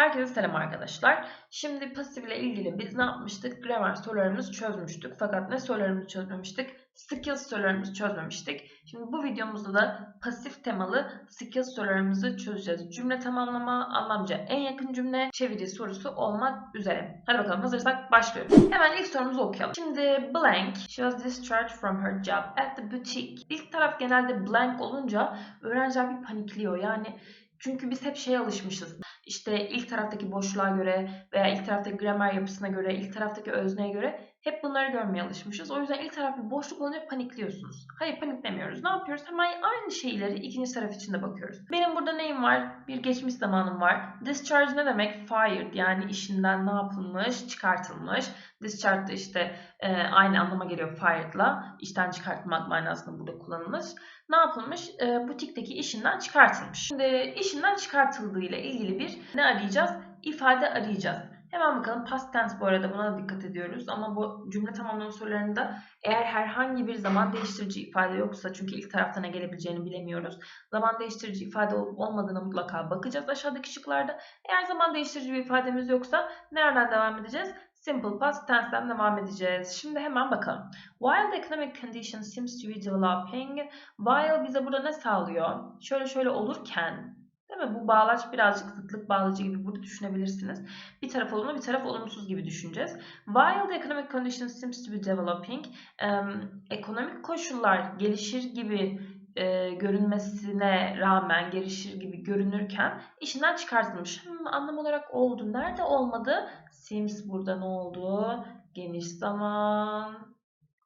Herkese selam arkadaşlar. Şimdi pasif ile ilgili biz ne yapmıştık? Grammar sorularımızı çözmüştük. Fakat ne sorularımızı çözmemiştik? Skills sorularımızı çözmemiştik. Şimdi bu videomuzda da pasif temalı skills sorularımızı çözeceğiz. Cümle tamamlama, anlamca en yakın cümle, çeviri sorusu olmak üzere. Hadi bakalım hazırsak başlıyoruz. Hemen ilk sorumuzu okuyalım. Şimdi blank, she was discharged from her job at the boutique. İlk taraf genelde blank olunca öğrenciler bir panikliyor. Yani çünkü biz hep şeye alışmışız. İşte ilk taraftaki boşluğa göre veya ilk taraftaki gramer yapısına göre, ilk taraftaki özneye göre hep bunları görmeye alışmışız. O yüzden ilk taraf bir boşluk olunca panikliyorsunuz. Hayır paniklemiyoruz. Ne yapıyoruz? Hemen aynı şeyleri ikinci taraf için de bakıyoruz. Benim burada neyim var? Bir geçmiş zamanım var. Discharge ne demek? Fired yani işinden ne yapılmış? Çıkartılmış. Discharge de işte e, aynı anlama geliyor fired'la. İşten çıkartmak manasında burada kullanılmış. Ne yapılmış? E, butikteki işinden çıkartılmış. Şimdi işinden çıkartıldığı ile ilgili bir ne arayacağız? İfade arayacağız. Hemen bakalım past tense bu arada buna da dikkat ediyoruz ama bu cümle tamamlama sorularında eğer herhangi bir zaman değiştirici ifade yoksa çünkü ilk tarafta ne gelebileceğini bilemiyoruz. Zaman değiştirici ifade olup olmadığına mutlaka bakacağız aşağıdaki şıklarda. Eğer zaman değiştirici bir ifademiz yoksa nereden devam edeceğiz? Simple past tense'den devam edeceğiz. Şimdi hemen bakalım. While the economic condition seems to be developing, while bize burada ne sağlıyor? Şöyle şöyle olurken Değil mi? Bu bağlaç birazcık zıtlık bağlacı gibi burada düşünebilirsiniz. Bir taraf olumlu, bir taraf olumsuz gibi düşüneceğiz. While the economic conditions seems to be developing, um, ekonomik koşullar gelişir gibi e, görünmesine rağmen gelişir gibi görünürken işinden çıkartılmış. Hmm, anlam olarak oldu. Nerede olmadı? Seems burada ne oldu? Geniş zaman.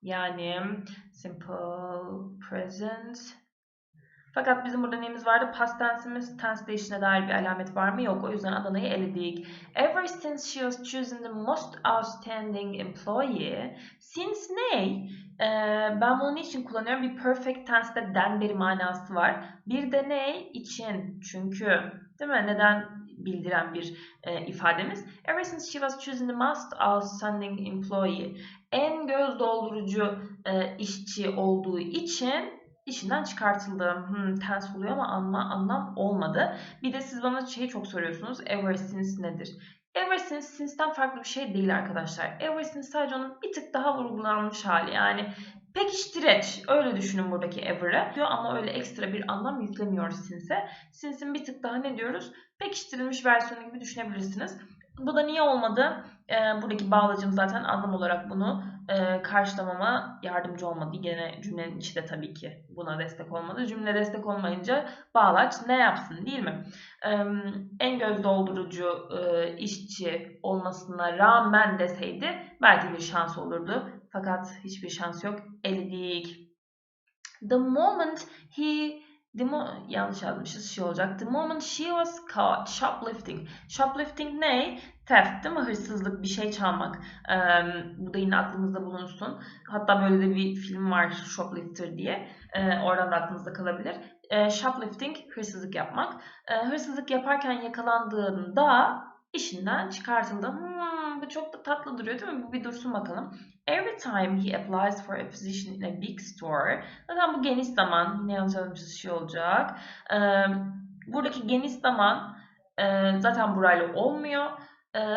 Yani simple present fakat bizim burada neyimiz vardı? Past tense'imiz tense değişine dair bir alamet var mı? Yok. O yüzden Adana'yı eledik. Ever since she was chosen the most outstanding employee. Since ne? Ee, ben bunu niçin kullanıyorum? Bir perfect tense'de den beri manası var. Bir de ne? için. Çünkü değil mi? Neden bildiren bir e, ifademiz. Ever since she was chosen the most outstanding employee. En göz doldurucu e, işçi olduğu için işinden çıkartıldı. Hmm, ters oluyor ama anla, anlam olmadı. Bir de siz bana şeyi çok soruyorsunuz. Ever nedir? Ever since farklı bir şey değil arkadaşlar. Ever sadece onun bir tık daha vurgulanmış hali. Yani pekiştireç. Öyle düşünün buradaki ever'ı. Diyor ama öyle ekstra bir anlam yüklemiyoruz since'e. Since'in bir tık daha ne diyoruz? Pekiştirilmiş versiyonu gibi düşünebilirsiniz. Bu da niye olmadı? Ee, buradaki bağlacım zaten anlam olarak bunu e, karşılamama yardımcı olmadı. Gene cümlenin içi de tabii ki buna destek olmadı. Cümle destek olmayınca bağlaç ne yapsın değil mi? E, en göz doldurucu e, işçi olmasına rağmen deseydi belki bir şans olurdu. Fakat hiçbir şans yok. Eledik. The moment he The mo yanlış yazmışız şey olacak. The moment she was caught shoplifting. Shoplifting ne? Theft değil mi? Hırsızlık, bir şey çalmak. Ee, bu da yine aklımızda bulunsun. Hatta böyle de bir film var Shoplifter diye. Ee, oradan da aklınızda kalabilir. Ee, shoplifting, hırsızlık yapmak. Ee, hırsızlık yaparken yakalandığında işinden çıkartıldı. Hmm, bu çok da tatlı duruyor değil mi? Bu bir dursun bakalım. Every time he applies for a position in a big store. Zaten bu geniş zaman. Yine yanlış yazmışız şey olacak. Buradaki geniş zaman zaten burayla olmuyor.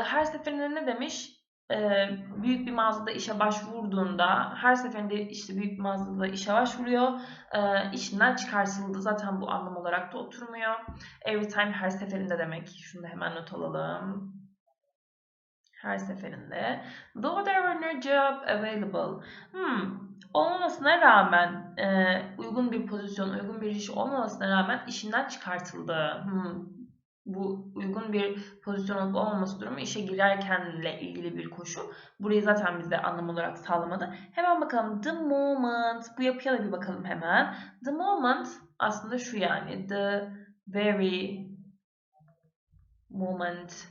Her seferinde ne demiş? Ee, büyük bir mağazada işe başvurduğunda her seferinde işte büyük bir mağazada işe başvuruyor. Ee, işinden çıkartıldı. Zaten bu anlam olarak da oturmuyor. Every time her seferinde demek. Şunu da hemen not alalım her seferinde. Though there were no job available. Hmm, olmamasına rağmen e, uygun bir pozisyon, uygun bir iş olmamasına rağmen işinden çıkartıldı. Hmm, bu uygun bir pozisyon olup olmaması durumu işe girerkenle ilgili bir koşu. Burayı zaten bize anlam olarak sağlamadı. Hemen bakalım. The moment. Bu yapıya da bir bakalım hemen. The moment aslında şu yani. The very moment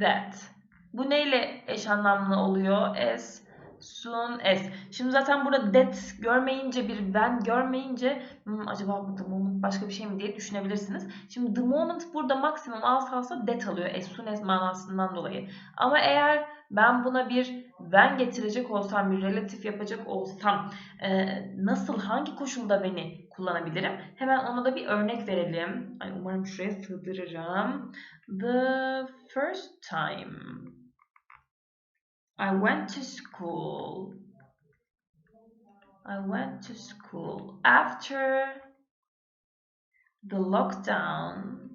that bu neyle eş anlamlı oluyor? As soon as. Şimdi zaten burada that görmeyince bir when görmeyince "Hmm, acaba bu the moment başka bir şey mi diye düşünebilirsiniz. Şimdi the moment burada maksimum alsa alsa that alıyor as soon as manasından dolayı. Ama eğer ben buna bir when getirecek olsam, bir relatif yapacak olsam e, nasıl, hangi koşulda beni kullanabilirim? Hemen ona da bir örnek verelim. Ay, umarım şuraya sığdırırım. The first time I went to school. I went to school after the lockdown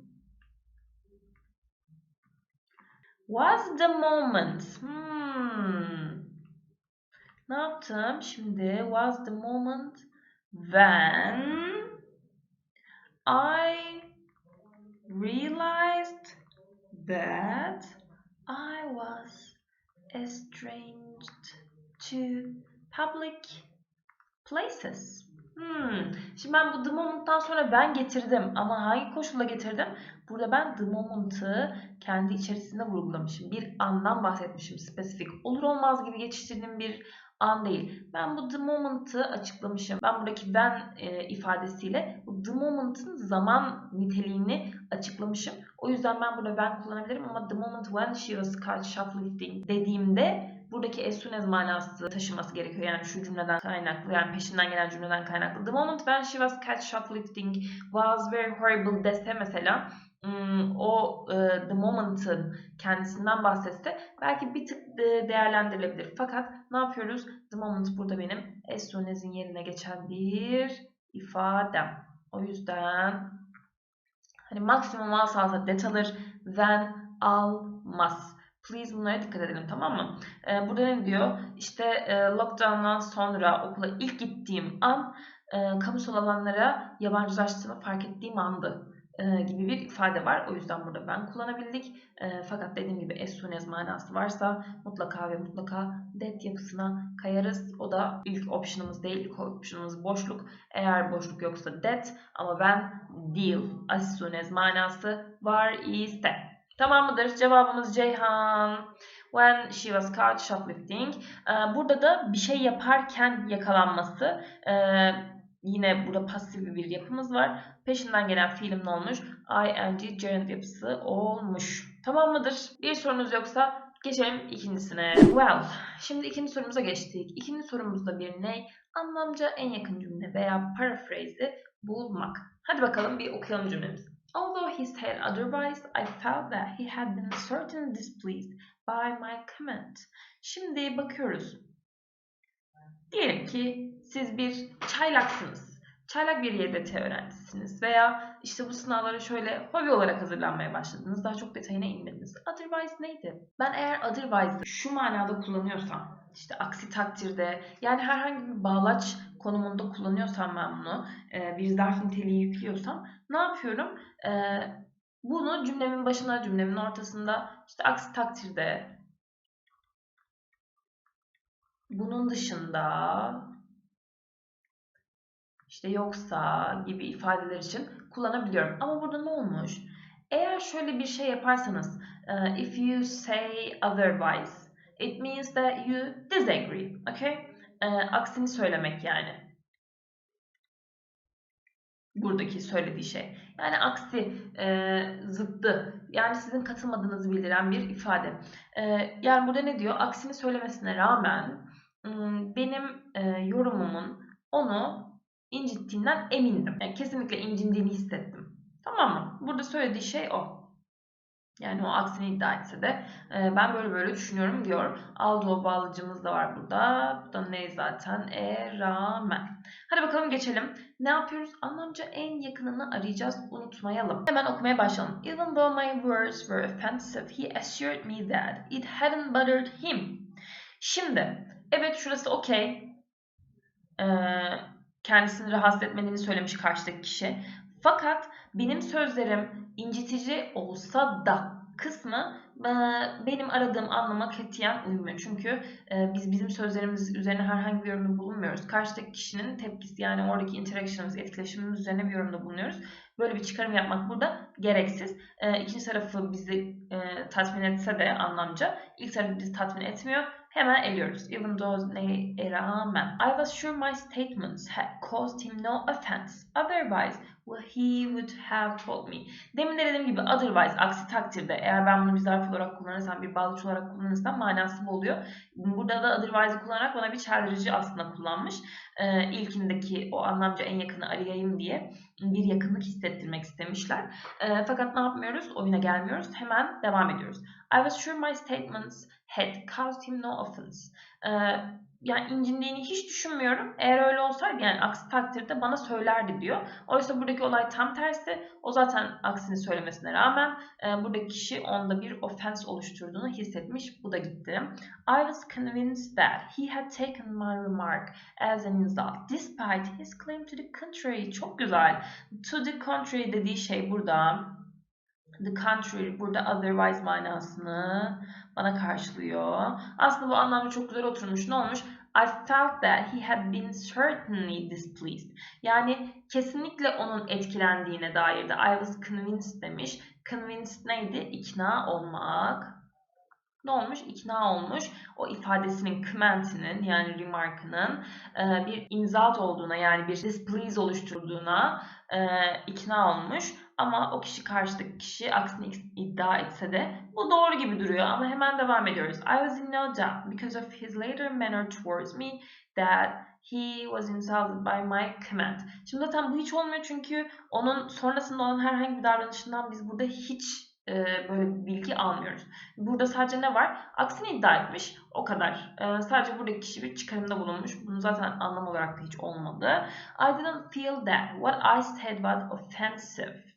was the moment. Hmm. Ne yaptım? Şimdi was the moment when I realized that I was estranged to public places. Hmm. Şimdi ben bu the moment'tan sonra ben getirdim ama hangi koşulla getirdim? Burada ben the moment'ı kendi içerisinde vurgulamışım. Bir andan bahsetmişim. Spesifik. Olur olmaz gibi geçiştirdiğim bir an değil. Ben bu the moment'ı açıklamışım. Ben buradaki ben e, ifadesiyle bu the moment'ın zaman niteliğini açıklamışım. O yüzden ben burada ben kullanabilirim ama the moment when she was caught shoplifting dediğimde buradaki as soon as manası taşıması gerekiyor. Yani şu cümleden kaynaklı yani peşinden gelen cümleden kaynaklı. The moment when she was caught shoplifting was very horrible dese mesela o e, the moment'ın kendisinden bahsetse belki bir tık değerlendirilebilir. Fakat ne yapıyoruz? The moment burada benim as soon as'in yerine geçen bir ifadem. O yüzden hani maksimum alsa alsa det alır, then almaz. Please bunlara dikkat edelim tamam mı? Ee, burada ne diyor? İşte e, lockdown'dan sonra okula ilk gittiğim an e, kamusal alanlara yabancılaştığımı fark ettiğim andı gibi bir ifade var. O yüzden burada ben kullanabildik. E, fakat dediğim gibi as soon as manası varsa mutlaka ve mutlaka that yapısına kayarız. O da ilk option'ımız değil. İlk option'ımız boşluk. Eğer boşluk yoksa that ama ben deal as soon as manası var ise. Tamam mıdır? Cevabımız Ceyhan. When she was caught shoplifting. Ee, burada da bir şey yaparken yakalanması. Yine burada pasif bir yapımız var. Peşinden gelen fiilim ne olmuş? ing gerund yapısı olmuş. Tamam mıdır? Bir sorunuz yoksa geçelim ikincisine. Well, şimdi ikinci sorumuza geçtik. İkinci sorumuzda bir ne? Anlamca en yakın cümle veya paraphrase'i bulmak. Hadi bakalım bir okuyalım cümlemizi. Although he said otherwise, I felt that he had been certainly displeased by my comment. Şimdi bakıyoruz. Diyelim ki siz bir çaylaksınız. Çaylak bir YDT öğrencisiniz veya işte bu sınavlara şöyle hobi olarak hazırlanmaya başladınız. Daha çok detayına inmediniz. Otherwise neydi? Ben eğer otherwise'ı şu manada kullanıyorsam, işte aksi takdirde yani herhangi bir bağlaç konumunda kullanıyorsam ben bunu, bir zarf niteliği yüklüyorsam ne yapıyorum? Bunu cümlemin başına, cümlemin ortasında işte aksi takdirde bunun dışında işte yoksa gibi ifadeler için kullanabiliyorum. Ama burada ne olmuş? Eğer şöyle bir şey yaparsanız if you say otherwise it means that you disagree. Okay? Aksini söylemek yani. Buradaki söylediği şey. Yani aksi, e, zıttı. Yani sizin katılmadığınızı bildiren bir ifade. E, yani burada ne diyor? Aksini söylemesine rağmen benim e, yorumumun onu incittiğinden emindim. Yani kesinlikle incindiğini hissettim. Tamam mı? Burada söylediği şey o. Yani o aksini iddia etse de e, ben böyle böyle düşünüyorum diyor. Aldo bağlıcımız da var burada. Bu da ne zaten? E rağmen. Hadi bakalım geçelim. Ne yapıyoruz? Anlamca en yakınını arayacağız. Unutmayalım. Hemen okumaya başlayalım. Even though my words were offensive, he assured me that it hadn't bothered him. Şimdi evet şurası okey. Ee, kendisini rahatsız etmediğini söylemiş karşıdaki kişi. Fakat benim sözlerim incitici olsa da kısmı benim aradığım anlama katiyen uymuyor. Çünkü biz bizim sözlerimiz üzerine herhangi bir yorumda bulunmuyoruz. Karşıdaki kişinin tepkisi yani oradaki interaction'ımız, etkileşimimiz üzerine bir yorumda bulunuyoruz. Böyle bir çıkarım yapmak burada gereksiz. İkinci tarafı bizi tatmin etse de anlamca ilk tarafı bizi tatmin etmiyor. Hemen eliyoruz. Even though neye rağmen. I was sure my statements had caused him no offense. Otherwise he would have told me. Demin de dediğim gibi otherwise aksi takdirde eğer ben bunu bir zarf olarak kullanırsam bir bağlaç olarak kullanırsam manası bu oluyor. Burada da otherwise'ı kullanarak bana bir çeldirici aslında kullanmış. Ee, ilkindeki o anlamca en yakını arayayım diye bir yakınlık hissettirmek istemişler. Ee, fakat ne yapmıyoruz? Oyuna gelmiyoruz. Hemen devam ediyoruz. I was sure my statements had caused him no offense. Ee, yani incindiğini hiç düşünmüyorum. Eğer öyle olsaydı yani aksi takdirde bana söylerdi diyor. Oysa buradaki olay tam tersi. O zaten aksini söylemesine rağmen e, buradaki kişi onda bir offense oluşturduğunu hissetmiş. Bu da gitti. I was convinced that he had taken my remark as an insult despite his claim to the contrary. Çok güzel. To the contrary dediği şey burada. The contrary burada otherwise manasını bana karşılıyor. Aslında bu anlamda çok güzel oturmuş. Ne olmuş? I felt that he had been certainly displeased. Yani kesinlikle onun etkilendiğine dair de I was convinced demiş. Convinced neydi? İkna olmak. Ne olmuş? İkna olmuş. O ifadesinin comment'inin yani remark'ının e, bir insult olduğuna yani bir displease oluşturduğuna e, ikna olmuş. Ama o kişi karşıdaki kişi aksini iddia etse de bu doğru gibi duruyor. Ama hemen devam ediyoruz. I was in no doubt because of his later manner towards me that he was insulted by my comment. Şimdi zaten bu hiç olmuyor çünkü onun sonrasında olan herhangi bir davranışından biz burada hiç e, böyle bir bilgi almıyoruz. Burada sadece ne var? Aksini iddia etmiş. O kadar. E, sadece buradaki kişi bir çıkarımda bulunmuş. Bunu zaten anlam olarak da hiç olmadı. I didn't feel that what I said was offensive.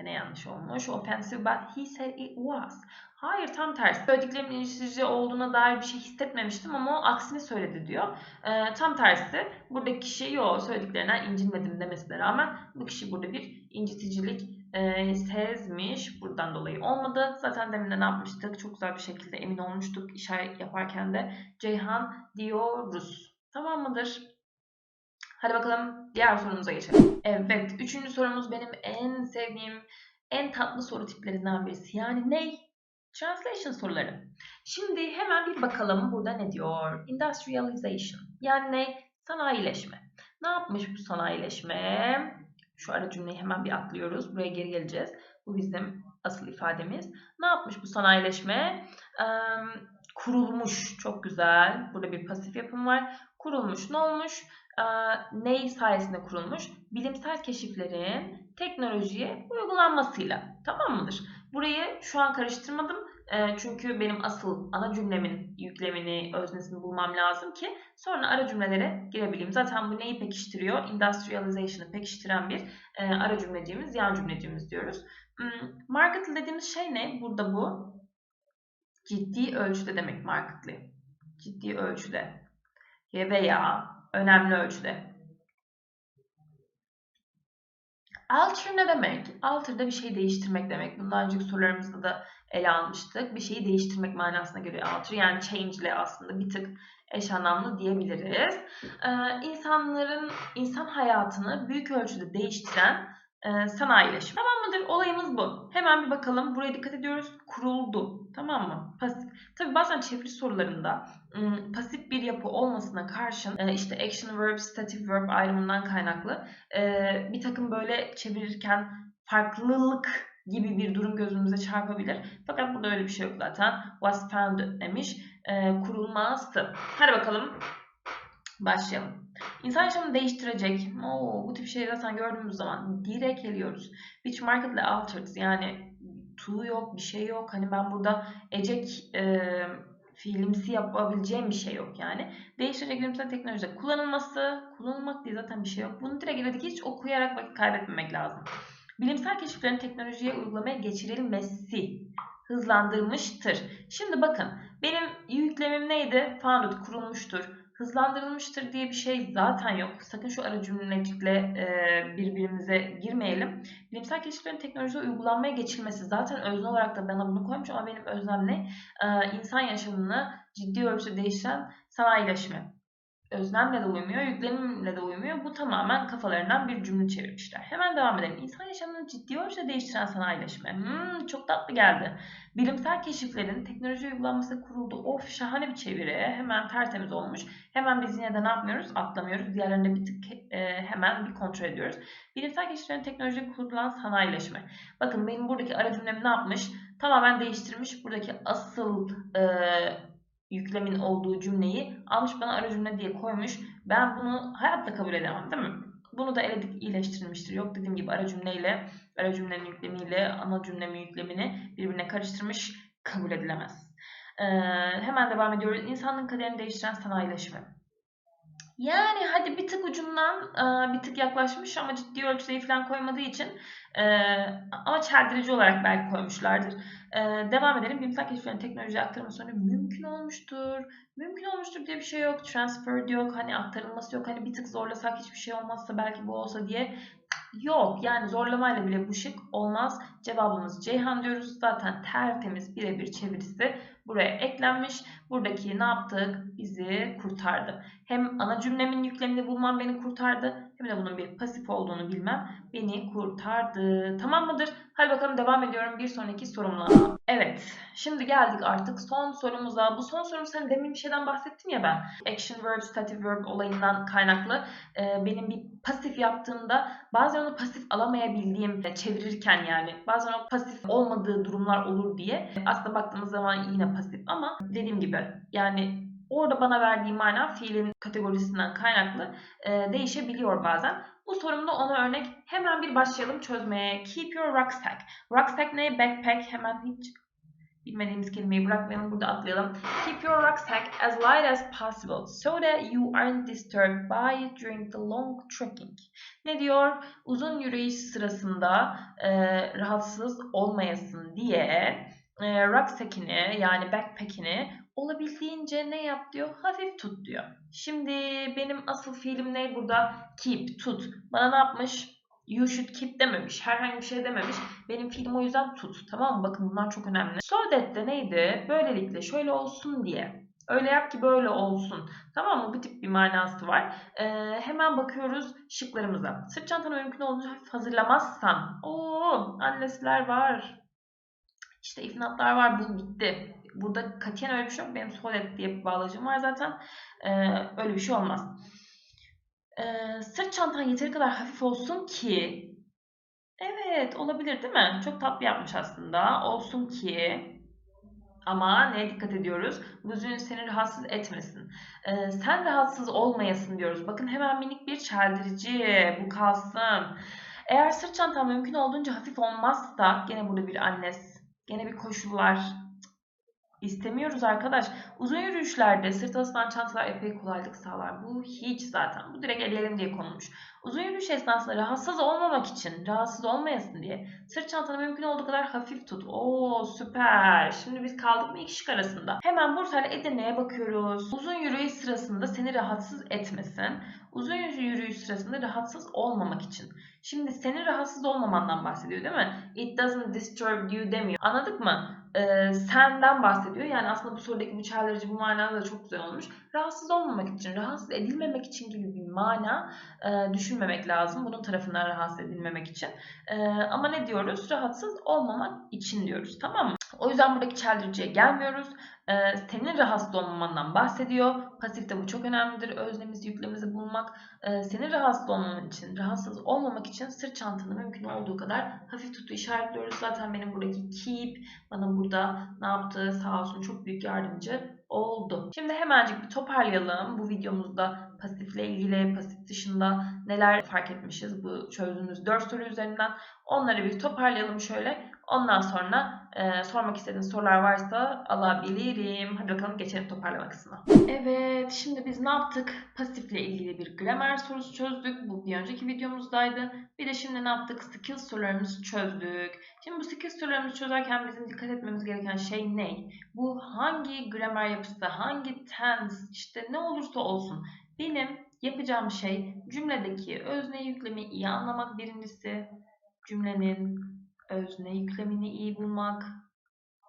Gene yanlış olmuş. Offensive but he said it was. Hayır tam tersi. Söylediklerimin incitici olduğuna dair bir şey hissetmemiştim ama o aksini söyledi diyor. Ee, tam tersi. Buradaki kişi yo söylediklerinden incinmedim demesine rağmen bu kişi burada bir inciticilik e, sezmiş. Buradan dolayı olmadı. Zaten demin de ne yapmıştık? Çok güzel bir şekilde emin olmuştuk işaret yaparken de. Ceyhan diyoruz. Tamam mıdır? Hadi bakalım diğer sorumuza geçelim. Evet, üçüncü sorumuz benim en sevdiğim, en tatlı soru tiplerinden birisi. Yani ne? Translation soruları. Şimdi hemen bir bakalım burada ne diyor? Industrialization. Yani ne? Sanayileşme. Ne yapmış bu sanayileşme? Şu ara cümleyi hemen bir atlıyoruz. Buraya geri geleceğiz. Bu bizim asıl ifademiz. Ne yapmış bu sanayileşme? Ee, kurulmuş. Çok güzel. Burada bir pasif yapım var. Kurulmuş. Ne olmuş? Ney sayesinde kurulmuş? Bilimsel keşiflerin teknolojiye uygulanmasıyla. Tamam mıdır? Burayı şu an karıştırmadım. Çünkü benim asıl ana cümlemin yüklemini, öznesini bulmam lazım ki sonra ara cümlelere girebileyim. Zaten bu neyi pekiştiriyor? Industrialization'ı pekiştiren bir ara cümleciğimiz, yan cümleciğimiz diyoruz. Marketly dediğimiz şey ne? Burada bu ciddi ölçüde demek marketly. Ciddi ölçüde veya önemli ölçüde. Alter ne demek? Alter da bir şey değiştirmek demek. Bundan önceki sorularımızda da ele almıştık. Bir şeyi değiştirmek manasına geliyor alter. Yani change ile aslında bir tık eş anlamlı diyebiliriz. Ee, insanların, insan hayatını büyük ölçüde değiştiren e, sanayileşme. Tamam mıdır? Olayımız bu. Hemen bir bakalım. Buraya dikkat ediyoruz. Kuruldu. Tamam mı? Pasif. Tabii bazen çeviri sorularında ım, pasif bir yapı olmasına karşın e, işte action verb, stative verb ayrımından kaynaklı e, bir takım böyle çevirirken farklılık gibi bir durum gözümüze çarpabilir. Fakat burada öyle bir şey yok zaten. Was found demiş. E, kurulması. Hadi bakalım. Başlayalım. İnsan yaşamını değiştirecek. Oo, bu tip şeyleri zaten gördüğümüz zaman direkt geliyoruz. Which markedly altered yani to yok, bir şey yok. Hani ben burada ecek e, fiilimsi yapabileceğim bir şey yok yani. Değiştirecek bilimsel teknolojide kullanılması, kullanılmak diye zaten bir şey yok. Bunu direkt dedik hiç okuyarak vakit kaybetmemek lazım. Bilimsel keşiflerin teknolojiye uygulamaya geçirilmesi hızlandırmıştır. Şimdi bakın benim yüklemim neydi? Founded kurulmuştur hızlandırılmıştır diye bir şey zaten yok. Sakın şu ara cümlecikle e, birbirimize girmeyelim. Bilimsel keşiflerin teknolojiye uygulanmaya geçilmesi zaten özne olarak da bana bunu koymuş ama benim öznem ne? E, insan yaşamını ciddi ölçüde değiştiren sanayileşme. Öznemle de uymuyor, yüklemimle de uymuyor. Bu tamamen kafalarından bir cümle çevirmişler. Hemen devam edelim. İnsan yaşamını ciddi ölçüde değiştiren sanayileşme. Hmm, çok tatlı geldi. Bilimsel keşiflerin teknoloji uygulanması kuruldu. Of şahane bir çeviri. Hemen tertemiz olmuş. Hemen biz yine de ne yapmıyoruz? Atlamıyoruz. Diğerlerinde bir tık e, hemen bir kontrol ediyoruz. Bilimsel keşiflerin teknoloji kurulan sanayileşme. Bakın benim buradaki ara cümlem ne yapmış? Tamamen değiştirmiş. Buradaki asıl e, yüklemin olduğu cümleyi almış bana ara cümle diye koymuş. Ben bunu hayatta kabul edemem değil mi? Bunu da eledik iyileştirilmiştir. Yok dediğim gibi ara cümleyle, ara cümlenin yüklemiyle ana cümlemin yüklemini birbirine karıştırmış kabul edilemez. Ee, hemen devam ediyoruz. İnsanlığın kaderini değiştiren sanayileşme. Yani hadi bir tık ucundan e, bir tık yaklaşmış ama ciddi ölçüde falan koymadığı için e, ama çeldirici olarak belki koymuşlardır. E, devam edelim. Bilimsel keşiflerin teknoloji aktarımı sonra mümkün olmuştur. Mümkün olmuştur diye bir şey yok. Transfer yok. Hani aktarılması yok. Hani bir tık zorlasak hiçbir şey olmazsa belki bu olsa diye Yok yani zorlamayla bile bu şık olmaz. Cevabımız Ceyhan diyoruz. Zaten tertemiz birebir çevirisi buraya eklenmiş. Buradaki ne yaptık? Bizi kurtardı. Hem ana cümlemin yüklemini bulmam beni kurtardı. Hem de bunun bir pasif olduğunu bilmem beni kurtardı. Tamam mıdır? Hadi bakalım devam ediyorum bir sonraki sorumla. Evet. Şimdi geldik artık son sorumuza. Bu son sorum sen demin bir şeyden bahsettim ya ben. Action verb, stative verb olayından kaynaklı. Ee, benim bir pasif yaptığımda bazen onu pasif alamayabildiğim çevirirken yani bazen o pasif olmadığı durumlar olur diye aslında baktığımız zaman yine pasif ama dediğim gibi yani orada bana verdiği mana fiilin kategorisinden kaynaklı e, değişebiliyor bazen. Bu sorumda ona örnek hemen bir başlayalım çözmeye. Keep your rucksack. Rucksack ne? Backpack. Hemen hiç bilmediğimiz kelimeyi bırakmayalım. Burada atlayalım. Keep your rucksack as light as possible so that you aren't disturbed by it during the long trekking. Ne diyor? Uzun yürüyüş sırasında e, rahatsız olmayasın diye e, rucksack'ini yani backpack'ini olabildiğince ne yap diyor? Hafif tut diyor. Şimdi benim asıl fiilim ne burada? Keep, tut. Bana ne yapmış? You should keep dememiş. Herhangi bir şey dememiş. Benim fiilim o yüzden tut. Tamam mı? Bakın bunlar çok önemli. So that de neydi? Böylelikle şöyle olsun diye. Öyle yap ki böyle olsun. Tamam mı? Bu tip bir manası var. Ee, hemen bakıyoruz şıklarımıza. Sırt çantanı mümkün olduğunca hafif hazırlamazsan. Oo, annesiler var. İşte ifnatlar var. Bu bitti. Burada katiyen öyle bir şey yok. Benim solet diye bir bağlacım var zaten. Ee, öyle bir şey olmaz. Ee, sırt çantan yeteri kadar hafif olsun ki Evet olabilir değil mi? Çok tatlı yapmış aslında. Olsun ki ama neye dikkat ediyoruz? Vücudun seni rahatsız etmesin. Ee, sen rahatsız olmayasın diyoruz. Bakın hemen minik bir çeldirici. Bu kalsın. Eğer sırt çantan mümkün olduğunca hafif olmazsa gene burada bir annes. Gene bir koşullar. İstemiyoruz arkadaş. Uzun yürüyüşlerde sırt asılan çantalar epey kolaylık sağlar. Bu hiç zaten. Bu direkt ellerim diye konulmuş. Uzun yürüyüş esnasında rahatsız olmamak için, rahatsız olmayasın diye sırt çantanı mümkün olduğu kadar hafif tut. Oo süper. Şimdi biz kaldık mı iki şık arasında. Hemen Bursa ile Edirne'ye bakıyoruz. Uzun yürüyüş sırasında seni rahatsız etmesin. Uzun yürüyüş sırasında rahatsız olmamak için. Şimdi senin rahatsız olmamandan bahsediyor değil mi? It doesn't disturb you demiyor. Anladık mı? Ee, senden bahsediyor. Yani aslında bu sorudaki bu çağrıcı bu manada da çok güzel olmuş. Rahatsız olmamak için, rahatsız edilmemek için gibi bir mana e, düşünmemek lazım. Bunun tarafından rahatsız edilmemek için. E, ama ne diyoruz? Rahatsız olmamak için diyoruz. Tamam mı? O yüzden buradaki çeldiriciye gelmiyoruz. Ee, senin rahatsız olmamandan bahsediyor. Pasifte bu çok önemlidir. Öznemizi, yüklemimizi bulmak. Ee, senin rahatsız olmaman için, rahatsız olmamak için sırt çantanı mümkün olduğu kadar hafif tutu işaretliyoruz. Zaten benim buradaki keep bana burada ne yaptı sağ olsun çok büyük yardımcı oldu. Şimdi hemencik bir toparlayalım. Bu videomuzda pasifle ilgili, pasif dışında neler fark etmişiz bu çözdüğümüz 4 soru üzerinden. Onları bir toparlayalım şöyle. Ondan sonra e, sormak istediğiniz sorular varsa alabilirim. Hadi bakalım geçelim toparlama kısmına. Evet, şimdi biz ne yaptık? Pasifle ilgili bir gramer sorusu çözdük. Bu bir önceki videomuzdaydı. Bir de şimdi ne yaptık? Skills sorularımızı çözdük. Şimdi bu skills sorularımızı çözerken bizim dikkat etmemiz gereken şey ne? Bu hangi gramer yapısı, hangi tense, işte ne olursa olsun benim yapacağım şey cümledeki özne yüklemi iyi anlamak birincisi. Cümlenin özne yüklemini iyi bulmak.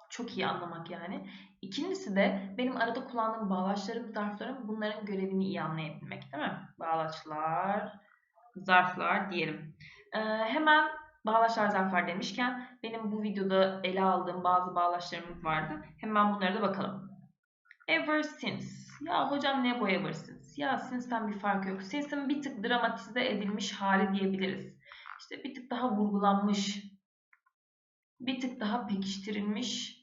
çok iyi anlamak yani. İkincisi de benim arada kullandığım bağlaçlarım, zarflarım bunların görevini iyi anlayabilmek değil mi? Bağlaçlar, zarflar diyelim. Ee, hemen bağlaçlar, zarflar demişken benim bu videoda ele aldığım bazı bağlaçlarımız vardı. Hemen bunlara da bakalım. Ever since. Ya hocam ne bu ever since? Ya since'ten bir fark yok. Since'in bir tık dramatize edilmiş hali diyebiliriz. İşte bir tık daha vurgulanmış, bir tık daha pekiştirilmiş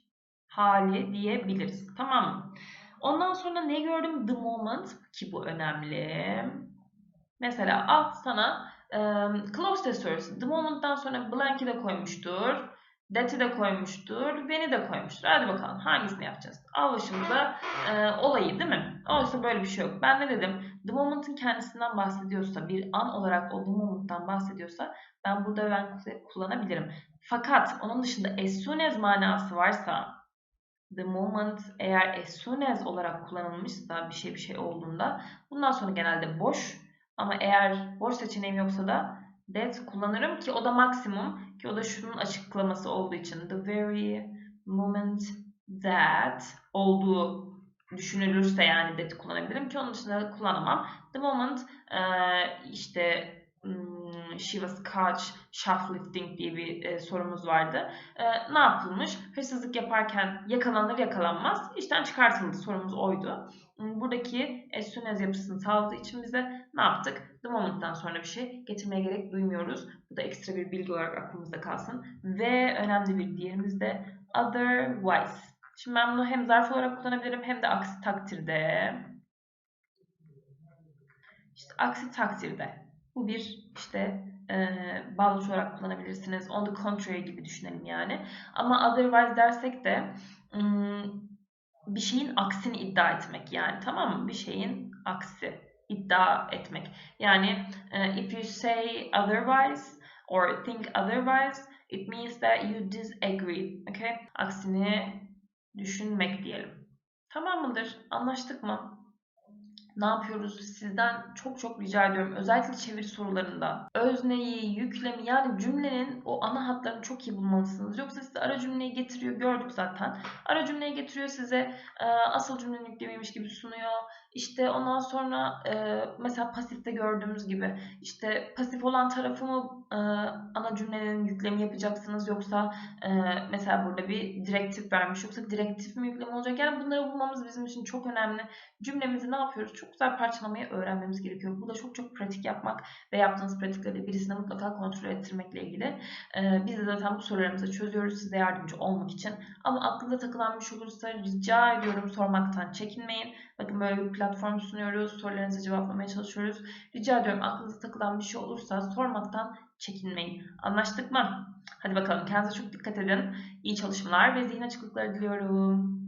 hali diyebiliriz. Tamam mı? Ondan sonra ne gördüm? The moment ki bu önemli. Mesela al sana um, close testers. The moment'tan sonra blank'i de koymuştur. That'i de koymuştur. When'i de koymuştur. Hadi bakalım hangisini yapacağız? Al başımıza e, olayı değil mi? Oysa böyle bir şey yok. Ben ne dedim? The moment'ın kendisinden bahsediyorsa, bir an olarak o the moment'tan bahsediyorsa ben burada ben kullanabilirim. Fakat onun dışında as soon as manası varsa the moment eğer as soon as olarak kullanılmışsa bir şey bir şey olduğunda bundan sonra genelde boş ama eğer boş seçeneğim yoksa da that kullanırım ki o da maksimum ki o da şunun açıklaması olduğu için the very moment that olduğu düşünülürse yani that kullanabilirim ki onun dışında kullanamam. The moment e, işte hmm, she was caught shoplifting diye bir e, sorumuz vardı. E, ne yapılmış? Hırsızlık yaparken yakalanır yakalanmaz işten çıkartıldı sorumuz oydu. Hmm, Buradaki as soon as yapısını sağladığı için bize ne yaptık? The moment'tan sonra bir şey getirmeye gerek duymuyoruz. Bu da ekstra bir bilgi olarak aklımızda kalsın. Ve önemli bir diğerimiz de otherwise. Şimdi ben bunu hem zarf olarak kullanabilirim hem de aksi takdirde. İşte aksi takdirde. Bu bir işte e, bağlaç olarak kullanabilirsiniz. On the contrary gibi düşünelim yani. Ama otherwise dersek de bir şeyin aksini iddia etmek yani tamam mı? Bir şeyin aksi iddia etmek. Yani e, if you say otherwise or think otherwise it means that you disagree. Okay? Aksini düşünmek diyelim. Tamam mıdır? Anlaştık mı? Ne yapıyoruz? Sizden çok çok rica ediyorum. Özellikle çeviri sorularında özneyi, yüklemi yani cümlenin o ana hatlarını çok iyi bulmalısınız. Yoksa size ara cümleyi getiriyor. Gördük zaten. Ara cümleyi getiriyor size asıl cümlenin yüklemiymiş gibi sunuyor. İşte ondan sonra e, mesela pasifte gördüğümüz gibi işte pasif olan tarafı mı e, ana cümlenin yüklemi yapacaksınız yoksa e, mesela burada bir direktif vermiş yoksa direktif mi yüklemi olacak? Yani bunları bulmamız bizim için çok önemli. Cümlemizi ne yapıyoruz? Çok güzel parçalamayı öğrenmemiz gerekiyor. Bu da çok çok pratik yapmak ve yaptığınız pratikleri birisine mutlaka kontrol ettirmekle ilgili. E, biz de zaten bu sorularımızı çözüyoruz size yardımcı olmak için. Ama aklınıza takılan bir şey olursa rica ediyorum sormaktan çekinmeyin. Bakın böyle bir platform sunuyoruz. Sorularınızı cevaplamaya çalışıyoruz. Rica ediyorum aklınıza takılan bir şey olursa sormaktan çekinmeyin. Anlaştık mı? Hadi bakalım kendinize çok dikkat edin. İyi çalışmalar ve zihin açıklıkları diliyorum.